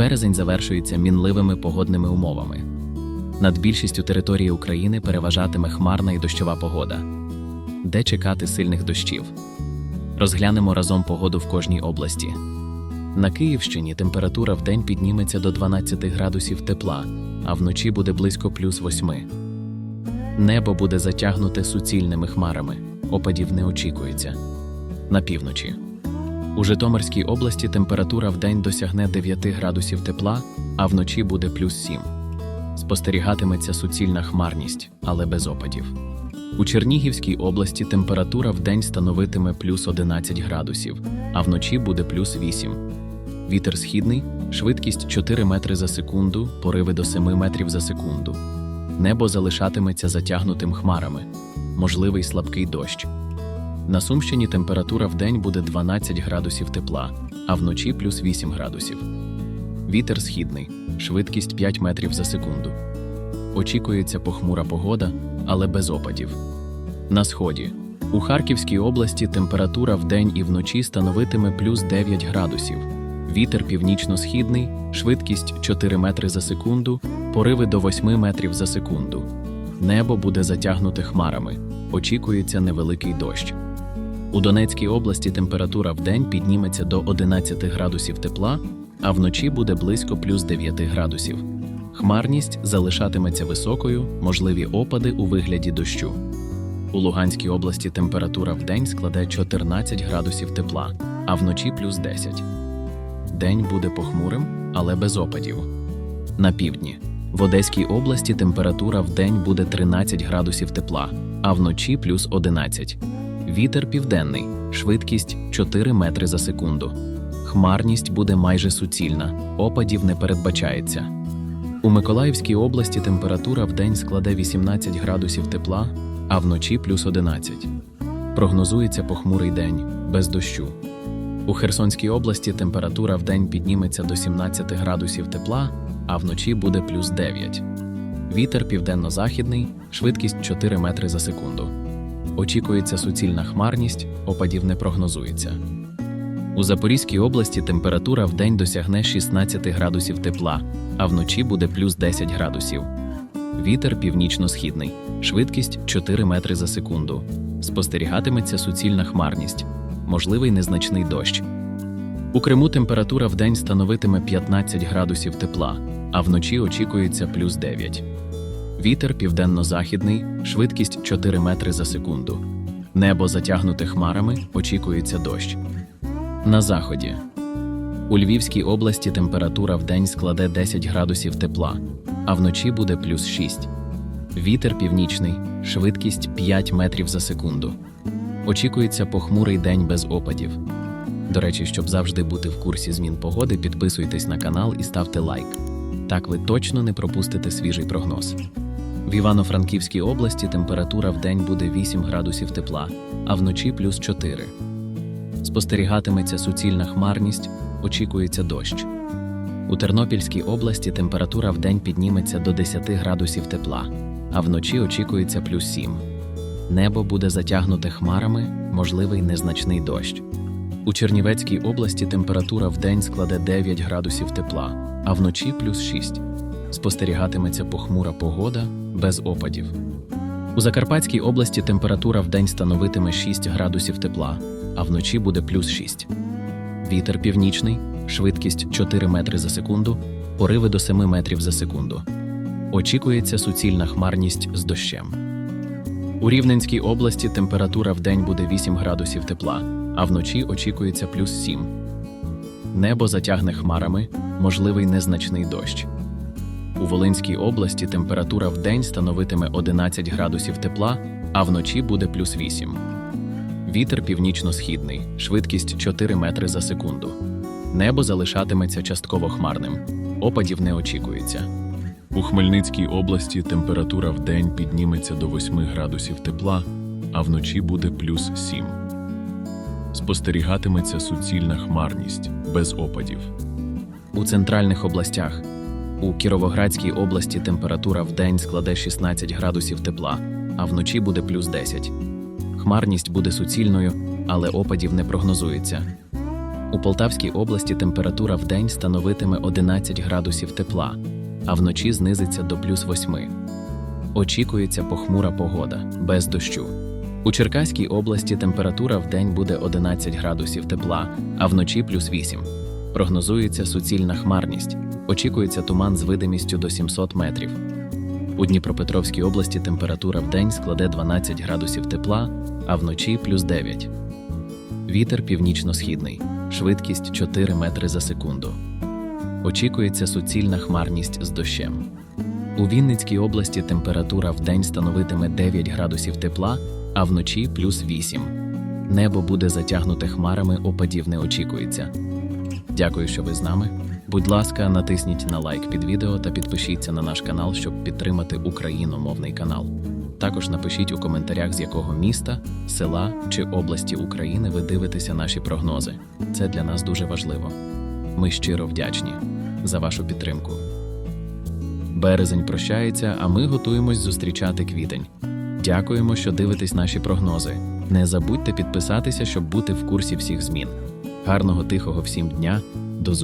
Березень завершується мінливими погодними умовами. Над більшістю території України переважатиме хмарна і дощова погода. Де чекати сильних дощів? Розглянемо разом погоду в кожній області. На Київщині температура в день підніметься до 12 градусів тепла, а вночі буде близько плюс 8. Небо буде затягнуте суцільними хмарами, опадів не очікується. На півночі. У Житомирській області температура в день досягне 9 градусів тепла, а вночі буде плюс 7. Спостерігатиметься суцільна хмарність, але без опадів. У Чернігівській області температура в день становитиме плюс 11 градусів, а вночі буде плюс 8. Вітер східний, швидкість 4 метри за секунду, пориви до 7 метрів за секунду. Небо залишатиметься затягнутим хмарами, можливий слабкий дощ. На Сумщині температура в день буде 12 градусів тепла, а вночі плюс 8 градусів. Вітер східний, швидкість 5 метрів за секунду. Очікується похмура погода, але без опадів. На сході. У Харківській області температура вдень і вночі становитиме плюс 9 градусів. Вітер північно-східний, швидкість 4 метри за секунду, пориви до 8 метрів за секунду. Небо буде затягнуте хмарами. Очікується невеликий дощ. У Донецькій області температура вдень підніметься до 11 градусів тепла, а вночі буде близько плюс 9 градусів. Хмарність залишатиметься високою, можливі опади у вигляді дощу. У Луганській області температура вдень складе 14 градусів тепла, а вночі плюс 10. День буде похмурим, але без опадів. На півдні. В Одеській області температура вдень буде 13 градусів тепла, а вночі плюс 11. Вітер південний, швидкість 4 метри за секунду. Хмарність буде майже суцільна, опадів не передбачається. У Миколаївській області температура вдень складе 18 градусів тепла, а вночі плюс 11. Прогнозується похмурий день, без дощу. У Херсонській області температура вдень підніметься до 17 градусів тепла, а вночі буде плюс 9. Вітер південно-західний, швидкість 4 метри за секунду. Очікується суцільна хмарність, опадів не прогнозується. У Запорізькій області температура вдень досягне 16 градусів тепла, а вночі буде плюс 10 градусів. Вітер північно-східний, швидкість 4 метри за секунду. Спостерігатиметься суцільна хмарність, можливий незначний дощ. У Криму температура вдень становитиме 15 градусів тепла, а вночі очікується плюс 9. Вітер південно-західний, швидкість 4 метри за секунду. Небо затягнуте хмарами, очікується дощ. На заході. У Львівській області температура вдень складе 10 градусів тепла, а вночі буде плюс 6. Вітер північний, швидкість 5 метрів за секунду. Очікується похмурий день без опадів. До речі, щоб завжди бути в курсі змін погоди, підписуйтесь на канал і ставте лайк. Так ви точно не пропустите свіжий прогноз. В Івано-Франківській області температура в день буде 8 градусів тепла, а вночі плюс 4. Спостерігатиметься суцільна хмарність, очікується дощ. У Тернопільській області температура в день підніметься до 10 градусів тепла, а вночі очікується плюс 7. Небо буде затягнуте хмарами, можливий незначний дощ. У Чернівецькій області температура в день складе 9 градусів тепла, а вночі плюс 6. Спостерігатиметься похмура погода без опадів. У Закарпатській області температура в день становитиме 6 градусів тепла, а вночі буде плюс 6. Вітер північний, швидкість 4 метри за секунду, пориви до 7 метрів за секунду. Очікується суцільна хмарність з дощем. У Рівненській області температура в день буде 8 градусів тепла, а вночі очікується плюс 7. Небо затягне хмарами, можливий незначний дощ. У Волинській області температура в день становитиме 11 градусів тепла, а вночі буде плюс 8. Вітер північно-східний, швидкість 4 метри за секунду. Небо залишатиметься частково хмарним. Опадів не очікується. У Хмельницькій області температура в день підніметься до 8 градусів тепла, а вночі буде плюс 7. Спостерігатиметься суцільна хмарність без опадів. У центральних областях. У Кіровоградській області температура в день складе 16 градусів тепла, а вночі буде плюс 10. Хмарність буде суцільною, але опадів не прогнозується. У Полтавській області температура в день становитиме 11 градусів тепла, а вночі знизиться до плюс 8. Очікується похмура погода, без дощу. У Черкаській області температура в буде 11 градусів тепла, а вночі плюс 8. Прогнозується суцільна хмарність. Очікується туман з видимістю до 700 метрів. У Дніпропетровській області температура в день складе 12 градусів тепла, а вночі плюс 9. Вітер північно-східний, швидкість 4 метри за секунду. Очікується суцільна хмарність з дощем. У Вінницькій області температура в день становитиме 9 градусів тепла, а вночі плюс 8. Небо буде затягнуте хмарами, опадів не очікується. Дякую, що ви з нами. Будь ласка, натисніть на лайк під відео та підпишіться на наш канал, щоб підтримати україномовний канал. Також напишіть у коментарях, з якого міста, села чи області України ви дивитеся наші прогнози. Це для нас дуже важливо. Ми щиро вдячні за вашу підтримку. Березень прощається, а ми готуємось зустрічати квітень. Дякуємо, що дивитесь наші прогнози. Не забудьте підписатися, щоб бути в курсі всіх змін. Гарного тихого всім дня